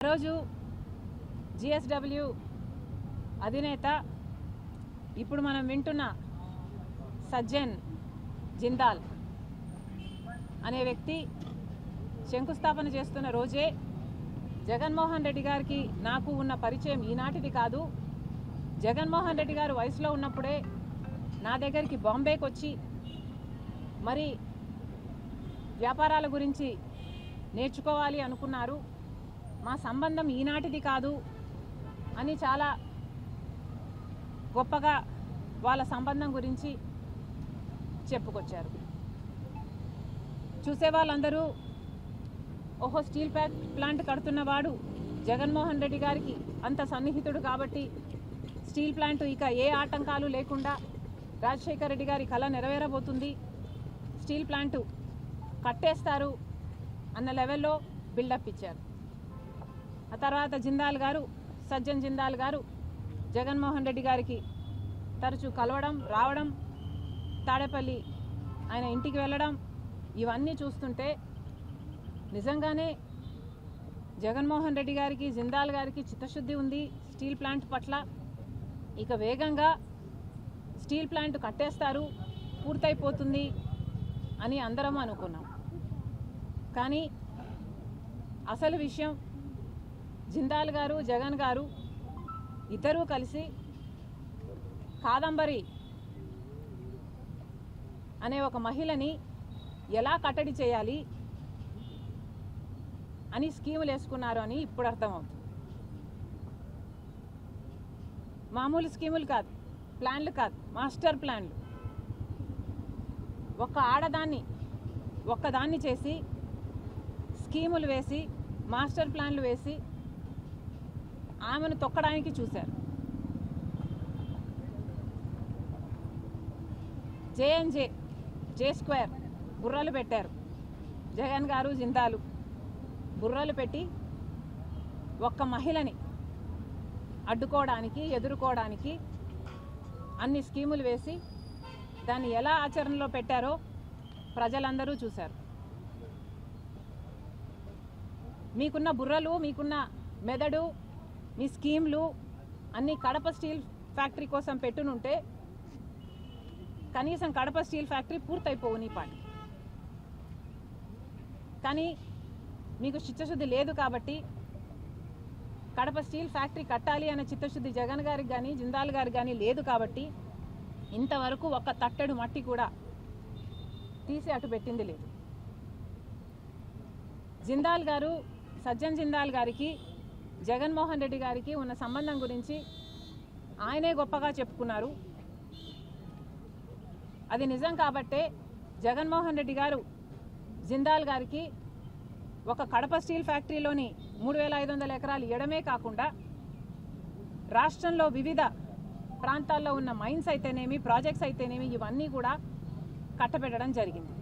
రోజు జిఎస్డబ్ల్యూ అధినేత ఇప్పుడు మనం వింటున్న సజ్జన్ జిందాల్ అనే వ్యక్తి శంకుస్థాపన చేస్తున్న రోజే జగన్మోహన్ రెడ్డి గారికి నాకు ఉన్న పరిచయం ఈనాటిది కాదు. జగన్మోహన్ రెడ్డి గారు వయసులో ఉన్నప్పుడే నా దగ్గరికి బాంబేకి వచ్చి మరి వ్యాపారాల గురించి నేర్చుకోవాలి అనుకున్నారు. మా సంబంధం ఈనాటిది కాదు అని చాలా గొప్పగా వాళ్ళ సంబంధం గురించి చెప్పుకొచ్చారు. చూసే వాళ్ళందరూ ఓహో స్టీల్ ప్యాక్ ప్లాంట్ కడుతున్నవాడు జగన్మోహన్ రెడ్డి గారికి అంత సన్నిహితుడు కాబట్టి స్టీల్ ప్లాంట్ ఇక ఏ ఆటంకాలు లేకుండా రాజశేఖర రెడ్డి గారి కళ నెరవేరబోతుంది. స్టీల్ ప్లాంటు కట్టేస్తారు అన్న లెవెల్లో బిల్డప్ ఇచ్చారు. ఆ తర్వాత జిందాల్ గారు సజ్జన్ జిందాల్ గారు జగన్మోహన్ రెడ్డి గారికి తరచూ కలవడం రావడం తాడేపల్లి ఆయన ఇంటికి వెళ్ళడం ఇవన్నీ చూస్తుంటే నిజంగానే జగన్మోహన్ రెడ్డి గారికి జిందాల్ గారికి చిత్తశుద్ధి ఉంది స్టీల్ ప్లాంట్ పట్ల. ఇక వేగంగా స్టీల్ ప్లాంట్ కట్టేస్తారు పూర్తయిపోతుంది అని అందరం అనుకున్నాం. కానీ అసలు విషయం జిందాల్ గారు జగన్ గారు ఇద్దరూ కలిసి కాదంబరి అనే ఒక మహిళని ఎలా కట్టడి చేయాలి అని స్కీములు వేసుకున్నారు అని ఇప్పుడు అర్థమవుతుంది. మామూలు స్కీములు కాదు ప్లాన్లు కాదు మాస్టర్ ప్లాన్లు. ఒక్క ఆడదాన్ని ఒక్కదాన్ని చేసి స్కీములు వేసి మాస్టర్ ప్లాన్లు వేసి ఆమెను తొక్కడానికి చూశారు. జేఎన్జే జే స్క్వేర్ బుర్రలు పెట్టారు. జగన్ గారు జిందాలు. బుర్రలు పెట్టి ఒక్క మహిళని అడ్డుకోవడానికి ఎదుర్కోవడానికి అన్ని స్కీములు వేసి దాన్ని ఎలా ఆచరణలో పెట్టారో ప్రజలందరూ చూశారు. మీకున్న బుర్రలు మీకున్న మెదడు మీ స్కీమ్లు అన్ని కడప స్టీల్ ఫ్యాక్టరీ కోసం పెట్టునుంటే కనీసం కడప స్టీల్ ఫ్యాక్టరీ పూర్తయిపోవు నీ పాటి. కానీ మీకు చిత్తశుద్ధి లేదు కాబట్టి కడప స్టీల్ ఫ్యాక్టరీ కట్టాలి అనే చిత్తశుద్ధి జగన్ గారికి కానీ జిందాల్ గారికి కానీ లేదు కాబట్టి ఇంతవరకు ఒక్క తట్టెడు మట్టి కూడా తీసి అటు పెట్టింది లేదు. జిందాల్ గారు సజ్జన్ జిందాల్ గారికి జగన్మోహన్ రెడ్డి గారికి ఉన్న సంబంధం గురించి ఆయనే గొప్పగా చెప్పుకున్నారు. అది నిజం కాబట్టే జగన్మోహన్ రెడ్డి గారు జిందాల్ గారికి ఒక కడప స్టీల్ ఫ్యాక్టరీలోని మూడు వేల ఐదు వందల ఎకరాలు ఇవ్వడమే కాకుండా రాష్ట్రంలో వివిధ ప్రాంతాల్లో ఉన్న మైన్స్ అయితేనేమి ప్రాజెక్ట్స్ అయితేనేమి ఇవన్నీ కూడా కట్టబెట్టడం జరిగింది.